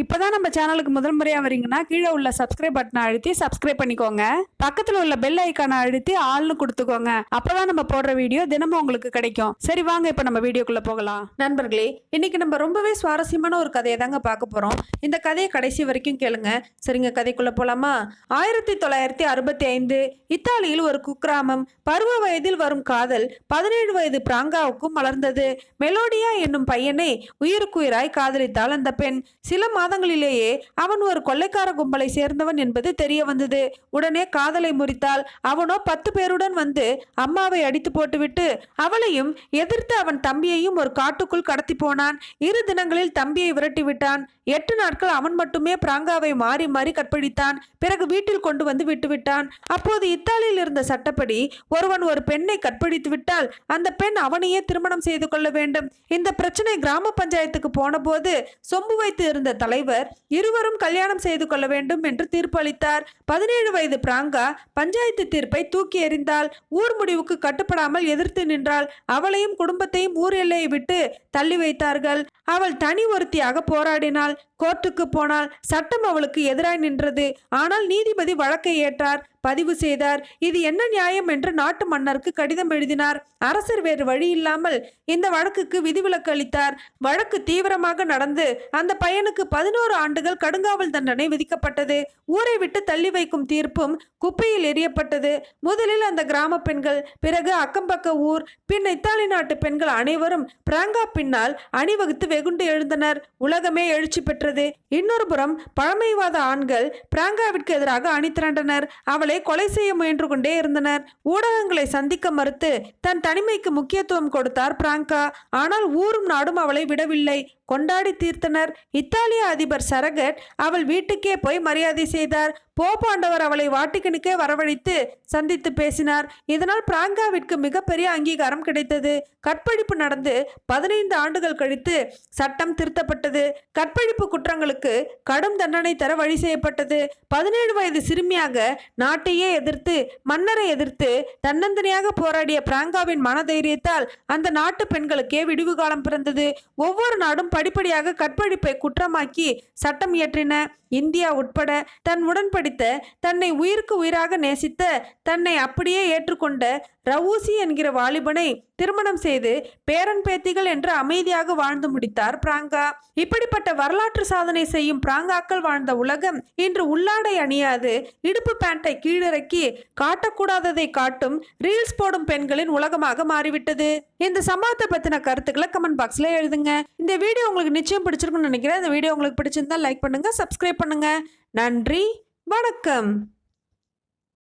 இப்பதான் நம்ம சேனலுக்கு முதல் முறையாக வரீங்கன்னா கீழே உள்ள சப்ஸ்கிரைப் பட்டனை அழுத்தி சப்ஸ்கிரைப் பண்ணிக்கோங்க. பக்கத்தில் உள்ள பெல் ஐக்கானை அழுத்தி ஆள்னு கொடுத்துக்கோங்க. அப்போதான் நம்ம போடுற வீடியோ தினமும் உங்களுக்கு கிடைக்கும். சரி வாங்க இப்போ நம்ம வீடியோக்குள்ளே போகலாம். நண்பர்களே இன்னைக்கு நம்ம ரொம்பவே சுவாரஸ்யமான ஒரு கதையை தாங்க பார்க்க போகிறோம் இந்த கதையை கடைசி வரைக்கும் கேளுங்க. சரிங்க கதைக்குள்ளே போகலாமா ஆயிரத்தி தொள்ளாயிரத்தி அறுபத்தி ஐந்து இத்தாலியில் ஒரு குக்கிராமம் பருவ வயதில் வரும் காதல் பதினேழு வயது பிராங்காவுக்கும் மலர்ந்தது. மெலோடியா என்னும் பையனை உயிருக்குயிராய் காதலித்தாள் அந்த பெண். சில மாதங்களிலேயே அவன் ஒரு கொள்ளைக்கார கும்பலை சேர்ந்தவன் என்பது தெரிய வந்தது. உடனே காதலை முறித்தாள் அவனோ பத்து பேருடன் வந்து அம்மாவை அடித்து போட்டுவிட்டு அவளையும் எதிர்த்து அவன் தம்பியையும் ஒரு காட்டுக்குள் கடத்தி போனான். இரு தினங்களில் தம்பியை விரட்டி விட்டான். எட்டு நாட்கள் அவன் மட்டுமே பிராங்காவை மாறி மாறி கற்பழித்தான். பிறகு வீட்டில் கொண்டு வந்து விட்டுவிட்டான் அப்போது இத்தாலியில் இருந்த சட்டப்படி ஒருவன் ஒரு பெண்ணை கற்பழித்து விட்டால் அந்த பெண் அவனையே திருமணம் செய்து கொள்ள வேண்டும். இந்த பிரச்சனை கிராம பஞ்சாயத்துக்கு போனபோது சொம்பு வைத்து இருந்த தலைவர் இருவரும் கல்யாணம் செய்து கொள்ள வேண்டும் என்று தீர்ப்பு அளித்தார் பதினேழு வயது பிராங்கா பஞ்சாயத்து தீர்ப்பை தூக்கி எறிந்தாள் ஊர் முடிவுக்கு கட்டுப்படாமல் எதிர்த்து நின்றாள் அவளையும் குடும்பத்தையும் ஊர் எல்லையை விட்டு தள்ளி வைத்தார்கள். அவள் தனி ஒருத்தியாக போராடினாள் கோர்ட்டுக்கு போனால் சட்டம் அவளுக்கு எதிராய் நின்றது. ஆனால் நீதிபதி வழக்கை ஏற்றார். பதிவு செய்தார். இது என்ன நியாயம் என்று நாட்டு மன்னருக்கு கடிதம் எழுதினார். அரசர் வேறு வழி இல்லாமல் இந்த வழக்குக்கு விதிவிலக்கு அளித்தார். வழக்கு தீவிரமாக நடந்து அந்த பையனுக்கு பதினோரு ஆண்டுகள் கடுங்காவல் தண்டனை விதிக்கப்பட்டது. ஊரை விட்டு தள்ளி வைக்கும் தீர்ப்பும் குப்பையில் எரியப்பட்டது முதலில் அந்த கிராம பெண்கள் பிறகு அக்கம்பக்க ஊர் பின் இத்தாலி நாட்டு பெண்கள் அனைவரும் பிராங்கா பின்னால் அணிவகுத்து வெகுண்டு எழுந்தனர். உலகமே எழுச்சி பெற்றது. இன்னொரு புறம் பழமைவாத ஆண்கள் பிராங்காவிற்கு எதிராக அணி திரண்டனர் அவளை கொலை செய்ய முயன்று கொண்டே இருந்தனர். ஊடகங்களை சந்திக்க மறுத்து தன் தனிமைக்கு முக்கியத்துவம் கொடுத்தார் பிராங்கா. ஆனால் ஊரும் நாடும் அவளை விடவில்லை. கொண்டாடி தீர்த்தனர். இத்தாலிய அதிபர் சரகட் அவள் வீட்டுக்கே போய் மரியாதை செய்தார். போப்பாண்டவர் அவளை வாட்டிக்கனுக்கே வரவழைத்து சந்தித்து பேசினார். இதனால் பிராங்காவிற்கு மிகப்பெரிய அங்கீகாரம் கிடைத்தது. கற்பழிப்பு நடந்து பதினைந்து ஆண்டுகள் கழித்து சட்டம் திருத்தப்பட்டது. கற்பழிப்பு குற்றங்களுக்கு கடும் தண்டனை தர வழி செய்யப்பட்டது. பதினேழு வயது சிறுமியாக நாட்டையே எதிர்த்து மன்னரை எதிர்த்து தன்னந்தனியாக போராடிய பிராங்காவின் மனதைரியத்தால் அந்த நாட்டு பெண்களுக்கே விடிவு காலம் பிறந்தது. ஒவ்வொரு நாடும் படிப்படியாக கற்பழிப்பை குற்றமாக்கி சட்டம் இயற்றின இந்தியா உட்பட தன் உடன்படித்த தன்னை உயிருக்கு உயிராக நேசித்த தன்னை அப்படியே ஏற்றுக்கொண்ட ரவூசி என்கிற வாலிபனை திருமணம் செய்து பேரன் பேத்திகள் என்று அமைதியாக வாழ்ந்து முடித்தார் பிராங்கா. இப்படிப்பட்ட வரலாற்று சாதனை செய்யும் பிராங்காக்கள் வாழ்ந்த உலகம் இன்று உள்ளாடை அணியாது. இடுப்பு பேண்டை கீழிறக்கி காட்டக்கூடாததை காட்டும் ரீல்ஸ் போடும் பெண்களின் உலகமாக மாறிவிட்டது. இந்த சம்பவத்தை பற்றின கருத்துக்களை கமெண்ட் பாக்ஸில் எழுதுங்க. இந்த வீடியோ உங்களுக்கு நிச்சயம் பிடிச்சிருக்குன்னு நினைக்கிறேன். இந்த வீடியோ உங்களுக்கு பிடிச்சிருந்தா லைக் பண்ணுங்கள் சப்ஸ்கிரைப் பண்ணுங்கள் நன்றி வணக்கம்.